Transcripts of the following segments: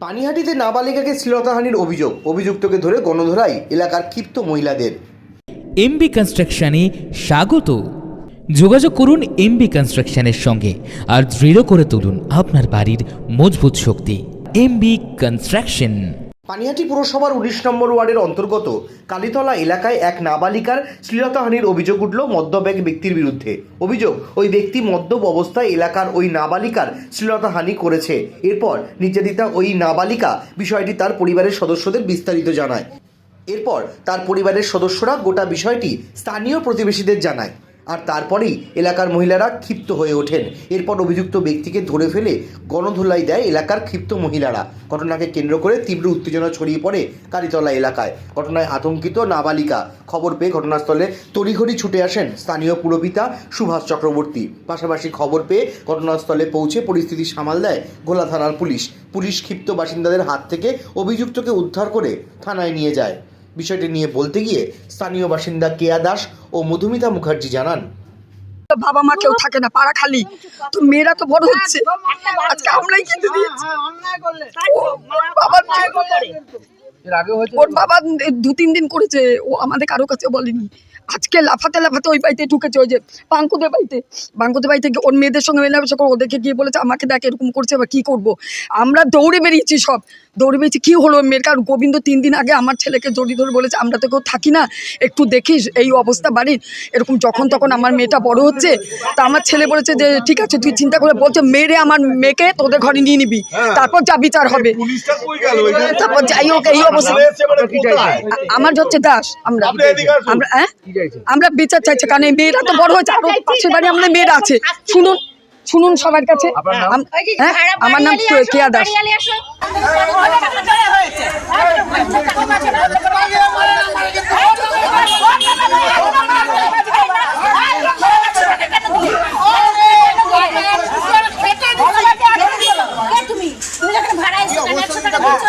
পানিহাটিতে নাবালিকাকে শ্লীলতাহানির অভিযোগ। অভিযুক্তকে ধরে গণধরাই এলাকার ক্ষিপ্ত মহিলাদের। এমবি কনস্ট্রাকশনে স্বাগত। যোগাযোগ করুন এমবি কনস্ট্রাকশনের সঙ্গে আর দৃঢ় করে তুলুন আপনার বাড়ির মজবুত শক্তি। MB construction. পানিহাটি পুরসভার উনিশ নম্বর ওয়ার্ডের অন্তর্গত কালীতলা এলাকায় এক নাবালিকার শ্লীলতাহানির অভিযোগ উঠল মদ্যপ এক ব্যক্তির বিরুদ্ধে। অভিযোগ, ওই ব্যক্তি মদ্যপ অবস্থায় এলাকার ওই নাবালিকার শ্লীলতাহানি করেছে। এরপর নির্যাতিতা ওই নাবালিকা বিষয়টি তার পরিবারের সদস্যদের বিস্তারিত জানায়। এরপর তার পরিবারের সদস্যরা গোটা বিষয়টি স্থানীয় প্রতিবেশীদের জানায়। আর তারপরেই এলাকার মহিলারা ক্ষিপ্ত হয়ে ওঠেন। এরপর অভিযুক্ত ব্যক্তিকে ধরে ফেলে গণধোলাই দেয় এলাকার ক্ষিপ্ত মহিলারা। ঘটনাকে কেন্দ্র করে তীব্র উত্তেজনা ছড়িয়ে পড়ে কালীতলা এলাকায়। ঘটনায় আতঙ্কিত নাবালিকা। খবর পেয়ে ঘটনাস্থলে তড়িঘড়ি ছুটে আসেন স্থানীয় পুরপিতা সুভাষ চক্রবর্তী। পাশাপাশি খবর পেয়ে ঘটনাস্থলে পৌঁছে পরিস্থিতি সামাল দেয় গোলা থানার পুলিশ। পুলিশ ক্ষিপ্ত বাসিন্দাদের হাত থেকে অভিযুক্তকে উদ্ধার করে থানায় নিয়ে যায়। বিষয়টি নিয়ে বলতে গিয়ে স্থানীয় বাসিন্দা কেয়া দাস ও মধুমিতা মুখার্জি জানান। বাবা মা কেউ থাকে না পাড়া খালি। তো মেয়েরা তো বড় হচ্ছে। আজকে আমরাই কিন্তু দিয়েছি। ও- ওর বাবা দু তিন দিন করেছে ও আমাদের কারও কাছে বলেনি। আজকে লাফাতে লাফাতে ওই বাড়িতে ঢুকেছে ওই যে বাঙ্কুদের বাড়িতে। বাঙ্কুদের বাড়িতে গিয়ে ওর মেয়েদের সঙ্গে মেলামেশা করে ওদেরকে গিয়ে বলেছে আমাকে দেখ এরকম করছে বা কী করব? আমরা দৌড়ে বেরিয়েছি সব। দৌড়ে বেরিয়েছি কী হলো মেয়ের? কারণ গোবিন্দ তিন দিন আগে আমার ছেলেকে জড়িয়ে ধরে বলেছে আমরা তো কেউ থাকি না একটু দেখিস এই অবস্থা বাড়ির। এরকম যখন তখন আমার মেয়েটা বড় হচ্ছে তা আমার ছেলে বলেছে যে ঠিক আছে তুই চিন্তা করে বলছে মেরে আমার মেয়েকে তোদের ঘরে নিয়ে নিবি তারপর যা বিচার হবে। পুলিশটা কই গেল এখানে? তারপর যাই হোক এই মানে আমার হচ্ছে দাস আমরা আপনি আমরা হ্যাঁ আমরা বিচার চাইছি কারণ এই মেয়েরা তো বড় হয়েছে আরও পাশের বাড়ি আমাদের মেয়েরা আছে শুনুন শুনুন সবার কাছে হ্যাঁ আমার নাম কে- কেয়া দাস তুমি তুমি যখন ভাড়া এসছো কেন একশো টাকা দিচ্ছ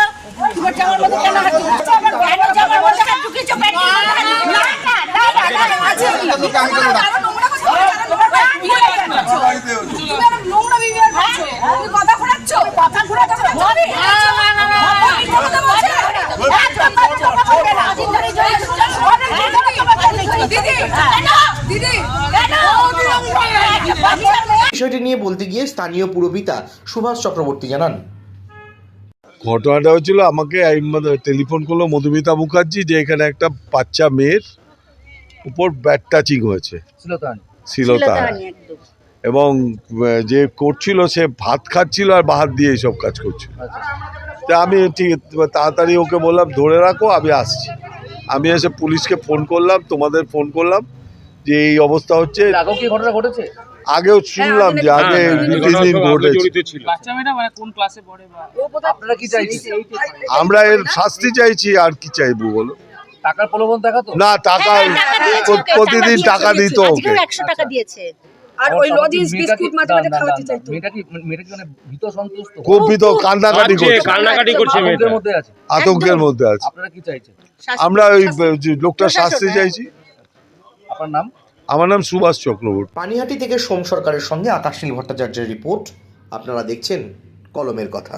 তোমার জামার মধ্যে কেন হাত দিচ্ছ কেন জামার মধ্যে হাত ঢুকিয়েছো পেটে না না না না না আছে কি তুমি আরও নোংরা কথা বলছো তোমার বিয়ে করছ তুমি আরও নোংরা বিয়ে করছ তুমি কথা ঘোরাচ্ছ কথা ঘোরাচ্ছ তুমি না না না কথা বলছো একদম কথা বলবে না দিন ধরে জয় দিদি বিষয়টি নিয়ে বলতে গিয়ে স্থানীয় পুরপিতা সুভাষ চক্রবর্তী জানান। ঘটনাটা হচ্ছিল আমাকে টেলিফোন করল মধুমিতা মুখার্জি যে এখানে একটা বাচ্চা মেয়ের উপর ব্যাট টাচিং হয়েছে। শিলতা এবং যে করছিল সে ভাত খাচ্ছিল আর বাহাত দিয়ে এইসব কাজ করছিল। তা আমি ঠিক তাড়াতাড়ি ওকে বললাম ধরে রাখো আমি আসছি। আমি এসে পুলিশকে ফোন করলাম তোমাদের ফোন করলাম যে এই অবস্থা হচ্ছে। আগেও কি ঘটনা ঘটেছে? আগেও শুনলাম যে আগে দু তিন দিন ঘটেছে। বাচ্চা মেয়েটা মানে কোন ক্লাসে পড়ে বা আপনারা কি চাইছেন? আমরা এর শাস্তি চাইছি আর কি চাইব বলো? টাকার প্রলোভন দেখাতো? না টাকা প্রতিদিন টাকা দিত ওকে। একশো টাকা দিয়েছে। আর ওই লজিস বিস্কুট মাঝে মাঝে না, না, খাওয়াতে চাইতো। মেয়েটা কি মেয়েটা কি মানে ভীত সন্তুষ্ট খুব ভীত কান্নাকাটি করছে। কান্নাকাটি করছে আতঙ্কের মধ্যে আছে। আতঙ্কের মধ্যে আছে। আপনারা কি চাইছেন? আমরা ওই যে লোকটা শাস্তি চাইছি। আপনার নাম? আমার নাম সুভাষ চক্রবর্তী। পানিহাটি থেকে সোম সরকারের সঙ্গে আকাশনীল ভট্টাচার্যের রিপোর্ট। আপনারা দেখছেন কলমের কথা।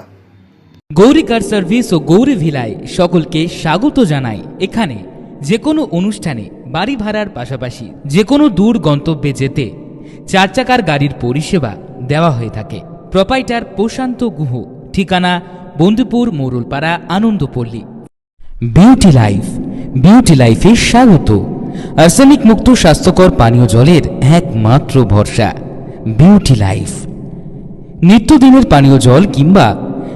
গৌরী কার সার্ভিস ও গৌরী ভিলায় সকলকে স্বাগত জানাই। এখানে যে কোনো অনুষ্ঠানে বাড়ি ভাড়ার পাশাপাশি যে কোনো দূর গন্তব্যে যেতে চার চাকার গাড়ির পরিষেবা দেওয়া হয়ে থাকে। প্রপাইটার প্রশান্ত গুহ, ঠিকানা Bandhupur Morulpara Anandapalli. Beauty life, beauty লাইফে স্বাগত। আর্সেনিক মুক্ত স্বাস্থ্যকর পানীয় জলের একমাত্র ভরসা, বিউটি লাইফ। নিত্যদিনের পানীয় জল কিংবা